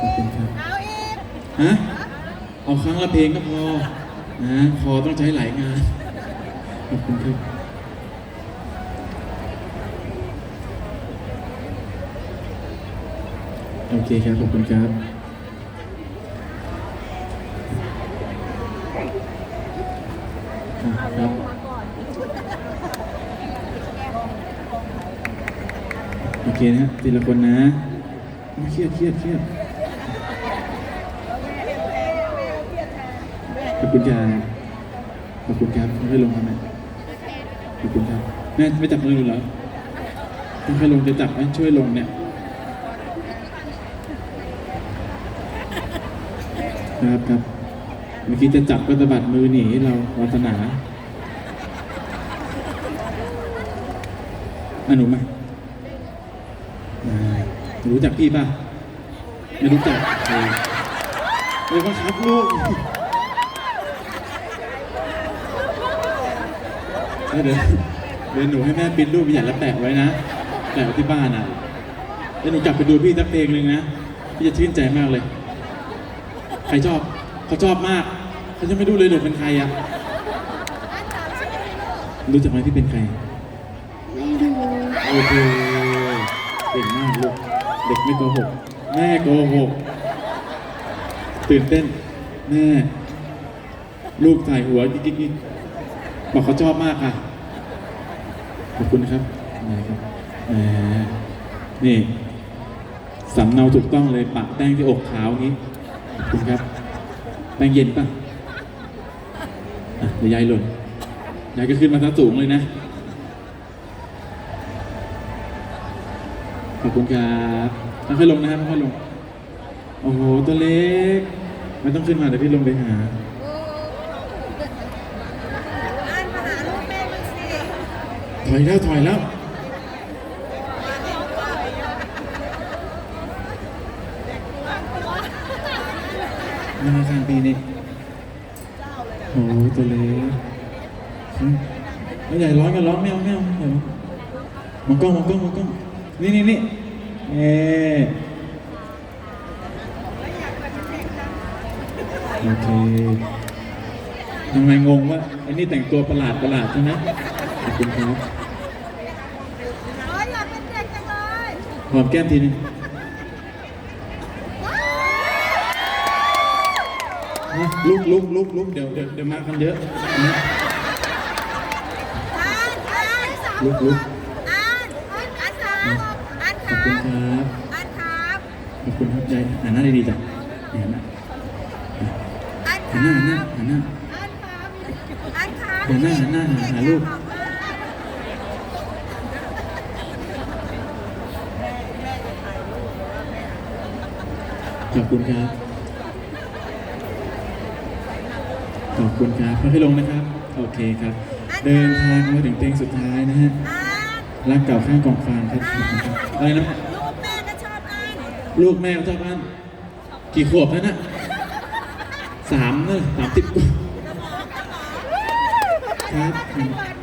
ขอบคุณครับเอาอีกฮะเอาครั้งละเพลงก็พอนะคอต้องใช้หลายงานขอบคุณครับโอเคครับขอบคุณครับอะครับโอเคนะฮะทีละคนนะไม่เครียดเครียดเครียด ขอบคุณครับขอบคุณครับไม่ลงครับแม่ขอบคุณครับแม่ไม่จับมือหนูเหรอต้องให้ลงจะจับไหมช่วยลงเนี่ยครับครับเมื่อกี้จะจับก็สะบัดมือหนีเราวัฒนาอะหนูมาอ่ารู้จักพี่ป่ะ ไม่รู้จักเออเลยว่าครับลูก เดี๋ยวเดี๋ยวเดี๋ยวหนูให้แม่ปริ้นรูปอย่าแล้วแปะไว้นะแปะไว้ที่บ้านอะเดี๋ยวหนูกลับไปดูพี่สักเพลงหนึ่งนะพี่จะชื่นใจมากเลย ใครชอบเขาชอบมากเขาจะไม่รู้เลยหนูเป็นใครอะรู้จักไหมพี่เป็นใครไม่รู้โอเคเก่งมากลูกเด็กไม่โกหกแม่โกหกตื่นเต้นแม่ลูกถ่ายหัวกิ๊กกิ๊ก บอกเขาชอบมากค่ะ ขอบคุณครับไหนครับแหมนี่สำเนาถูกต้องเลยปะแป้งที่อกขาวงี้ขอบคุณครับ แป้งเย็นป่ะอะเดี๋ยวยายหล่นยายก็ขึ้นมาซะสูงเลยนะ ขอบคุณครับค่อยๆลงนะครับค่อยๆลง โอ้โห ตัวเล็ก ไม่ต้องขึ้นมาเดี๋ยวพี่ลงไปหา อ่านมาหาลูกแม่มันสิ ถอยแล้วถอยแล้วนั่งข้างๆพี่นี่โอ้โหตัวเล็กไม่ใหญ่ร้อนกันร้อนไม่เอาไม่เอาไม่เอามองกล้องมองกล้องมองกล้องนี่นี่นี่เอ๊โอเคทำไมงงว่าไอ้นี่แต่งตัวประหลาดประหลาดใช่ไหม ขอบคุณครับโอ้ยอยากเป็นเด็กจังเลยหอมแก้มทีนึงนะลุกลุกลุกลุกเดี๋ยวเดี๋ยวเดี๋ยวมากันเยอะนะอ่านอ่านสามลุกลุกอ่านอ่านอ่านสามอ่านคขอบรัคุณบครับอ่านครับขอบคุณครับใจหันหน้าดีๆจ้ะหันหน้าอ่านคหันรัหน้าหันหน้าบหันหน้า อ่านครับอ่านครับหันหน้าหันหน้าหาหาลูก ขอบคุณครับ ขอบคุณครับค่อยๆลงนะครับ โอเคครับ เดินทางมาถึงเพลงสุดท้ายนะฮะอ่านรักเก่าข้างกองฟางครับขอบคุณครับอะไรนะลูกแม่ก็ชอบอ่านลูกแม่ชอบอ่านกี่ขวบแล้วนะสามเนอะสามสิบกว่าครับเปิด